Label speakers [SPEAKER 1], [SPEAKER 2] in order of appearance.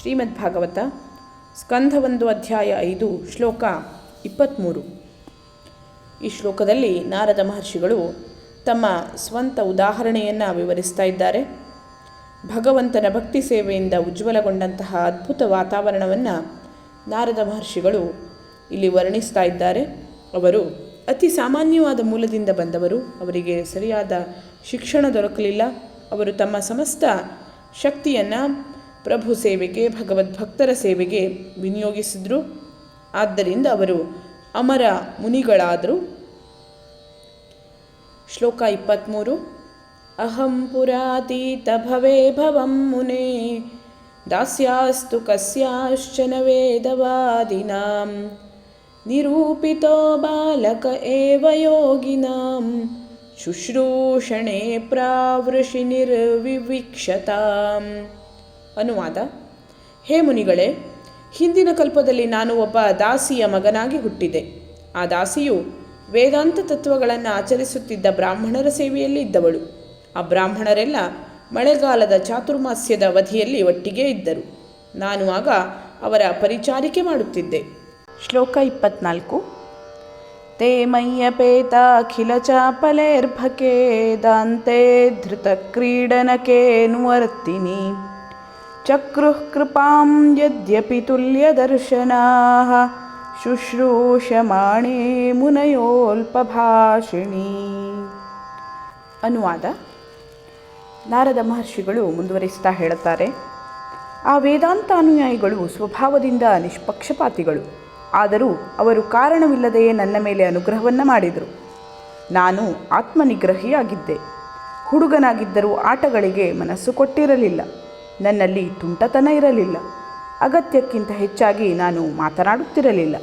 [SPEAKER 1] ಶ್ರೀಮದ್ ಭಾಗವತ ಸ್ಕಂಧ ಒಂದು ಅಧ್ಯಾಯ ಐದು, ಶ್ಲೋಕ ಇಪ್ಪತ್ತ್ಮೂರು ಈ ಶ್ಲೋಕದಲ್ಲಿ ನಾರದ ಮಹರ್ಷಿಗಳು ತಮ್ಮ ಸ್ವಂತ ಉದಾಹರಣೆಯನ್ನು ವಿವರಿಸ್ತಾ ಇದ್ದಾರೆ. ಭಗವಂತನ ಭಕ್ತಿ ಸೇವೆಯಿಂದ ಉಜ್ವಲಗೊಂಡಂತಹ ಅದ್ಭುತ ವಾತಾವರಣವನ್ನು ನಾರದ ಮಹರ್ಷಿಗಳು ಇಲ್ಲಿ ವರ್ಣಿಸ್ತಾ ಇದ್ದಾರೆ. ಅವರು ಅತಿ ಸಾಮಾನ್ಯವಾದ ಮೂಲದಿಂದ ಬಂದವರು. ಅವರಿಗೆ ಸರಿಯಾದ ಶಿಕ್ಷಣ ದೊರಕಲಿಲ್ಲ. ಅವರು ತಮ್ಮ ಸಮಸ್ತ ಶಕ್ತಿಯನ್ನು ಪ್ರಭು ಸೇವೆಗೆ ಭಗವದ್ಭಕ್ತರ ಸೇವೆಗೆ ವಿನಿಯೋಗಿಸಿದ್ರು. ಆದ್ದರಿಂದ ಅವರು ಅಮರ ಮುನಿಗಳಾದರು. ಶ್ಲೋಕ ಇಪ್ಪತ್ತ್ಮೂರು ಅಹಂ ಪುರಾತೀತ ಭವೇ ಭವಂ ಮುನೆ. ದಾಸ್ಯಾಸ್ತು ಕಸ್ಯಾಶ್ಚನ ವೇದವಾದಿನಾಂ ನಿರೂಪಿತೋ ಬಾಲಕ ಏವ ಯೋಗಿನಾಂ. ಶುಶ್ರೂಷಣೆ ಪ್ರಾವೃಷಿ ನಿರ್ವಿವೀಕ್ಷತಾಂ. ಅನುವಾದ, ಹೇ ಮುನಿಗಳೇ, ಹಿಂದಿನ ಕಲ್ಪದಲ್ಲಿ ನಾನು ಒಬ್ಬ ದಾಸಿಯ ಮಗನಾಗಿ ಹುಟ್ಟಿದೆ. ಆ ದಾಸಿಯು ವೇದಾಂತ ತತ್ವಗಳನ್ನು ಆಚರಿಸುತ್ತಿದ್ದ ಬ್ರಾಹ್ಮಣರ ಸೇವೆಯಲ್ಲಿ ಇದ್ದವಳು. ಆ ಬ್ರಾಹ್ಮಣರೆಲ್ಲ ಮಳೆಗಾಲದ ಚಾತುರ್ಮಾಸ್ಯದ ಅವಧಿಯಲ್ಲಿ ಒಟ್ಟಿಗೆ ಇದ್ದರು. ನಾನು ಆಗ ಅವರ ಪರಿಚಾರಿಕೆ ಮಾಡುತ್ತಿದ್ದೆ. ಶ್ಲೋಕ ಇಪ್ಪತ್ನಾಲ್ಕು. ತೇ ಮಯ್ಯಪೇತಾಖಿಲ ಚಾಪಲೇರ್ಭಕೆ ದಾಂತೆ, ಧೃತ ಕ್ರೀಡನಕೇನುವರ್ತಿನಿ ಚಕ್ರುಃ ಕೃಪಾಂ ಯದ್ಯಪಿ ತುಲ್ಯದರ್ಶನಾಃ ಶುಶ್ರೂಷಮಾಣೇ ಮುನಯೋಲ್ಪಭಾಷಿಣಿ ಅನುವಾದ ನಾರದ ಮಹರ್ಷಿಗಳು ಮುಂದುವರಿಸ್ತಾ ಹೇಳುತ್ತಾರೆ, ಆ ವೇದಾಂತ ಅನುಯಾಯಿಗಳು ಸ್ವಭಾವದಿಂದ ನಿಷ್ಪಕ್ಷಪಾತಿಗಳು. ಆದರೂ ಅವರು ಕಾರಣವಿಲ್ಲದೆಯೇ ನನ್ನ ಮೇಲೆ ಅನುಗ್ರಹವನ್ನು ಮಾಡಿದರು. ನಾನು ಆತ್ಮನಿಗ್ರಹಿಯಾಗಿದ್ದೆ. ಹುಡುಗನಾಗಿದ್ದರೂ ಆಟಗಳಿಗೆ ಮನಸ್ಸು ಕೊಟ್ಟಿರಲಿಲ್ಲ. ನನ್ನಲ್ಲಿ ತುಂಟತನ ಇರಲಿಲ್ಲ. ಅಗತ್ಯಕ್ಕಿಂತ ಹೆಚ್ಚಾಗಿ ನಾನು ಮಾತನಾಡುತ್ತಿರಲಿಲ್ಲ.